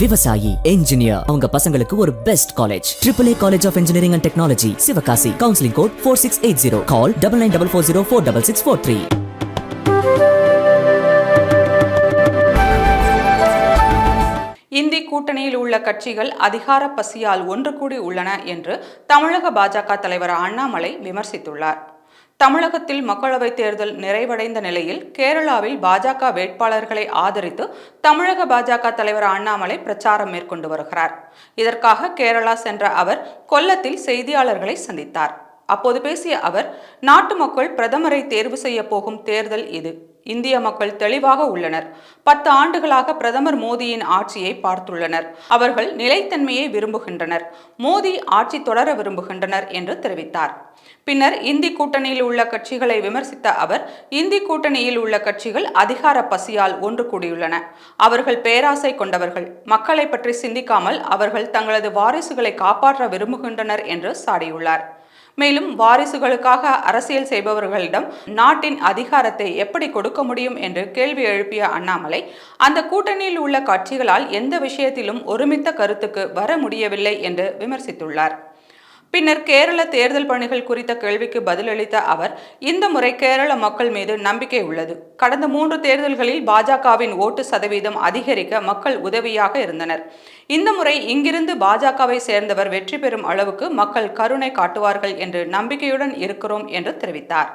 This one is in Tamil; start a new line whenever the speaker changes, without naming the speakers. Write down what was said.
விவசாயி என்ஜினியர் அவங்க பசங்களுக்கு ஒரு best college triple A college of engineering and technology Sivakasi counselling code four six eight zero call double nine double four zero four double six four three
Hindi கூட்டணியில் உள்ள கட்சிகள் அதிகார பசியால் ஒன்று கூடி உள்ளன என்று தமிழக பாஜக தலைவர் அண்ணாமலை விமர்சித்துள்ளார். தமிழகத்தில் மக்களவைத் தேர்தல் நிறைவடைந்த நிலையில் கேரளாவில் பாஜக வேட்பாளர்களை ஆதரித்து தமிழக பாஜக தலைவர் அண்ணாமலை பிரச்சாரம் மேற்கொண்டு வருகிறார். இதற்காக கேரளா சென்ற அவர் கொல்லத்தில் செய்தியாளர்களை சந்தித்தார். அப்போது பேசிய அவர் நாட்டு மக்கள் பிரதமரை தேர்வு செய்ய போகும் தேர்தல் இது. இந்திய மக்கள் தெளிவாக உள்ளனர். பத்து ஆண்டுகளாக பிரதமர் மோடியின் ஆட்சியை பார்த்துள்ளனர். அவர்கள் நிலைத்தன்மையை விரும்புகின்றனர். மோடி ஆட்சி தொடர விரும்புகின்றனர் என்று தெரிவித்தார். பின்னர் இந்தி கூட்டணியில் உள்ள கட்சிகளை விமர்சித்த அவர் இந்தி கூட்டணியில் உள்ள கட்சிகள் அதிகார பசியால் ஒன்று கூடியுள்ளன. அவர்கள் பேராசை கொண்டவர்கள். மக்களை பற்றி சிந்திக்காமல் அவர்கள் தங்களது வாரிசுகளை காப்பாற்ற விரும்புகின்றனர் என்று சாடியுள்ளார். மேலும் வாரிசுகளுக்காக அரசியல் செய்பவர்களிடம் நாட்டின் அதிகாரத்தை எப்படி கொடுக்க முடியும் என்று கேள்வி எழுப்பிய அண்ணாமலை அந்த கூட்டணியில் உள்ள கட்சிகளால் எந்த விஷயத்திலும் ஒருமித்த கருத்துக்கு வர முடியவில்லை என்று விமர்சித்துள்ளார். பின்னர் கேரள தேர்தல் பணிகள் குறித்த கேள்விக்கு பதிலளித்த அவர் இந்த முறை கேரள மக்கள் மீது நம்பிக்கை உள்ளது. கடந்த மூன்று தேர்தல்களில் பாஜகவின் ஓட்டு சதவீதம் அதிகரிக்க மக்கள் உதவியாக இருந்தனர். இந்த முறை இங்கிருந்து பாஜகவை சேர்ந்தவர் வெற்றி பெறும் அளவுக்கு மக்கள் கருணை காட்டுவார்கள் என்று நம்பிக்கையுடன் இருக்கிறோம் என்று தெரிவித்தார்.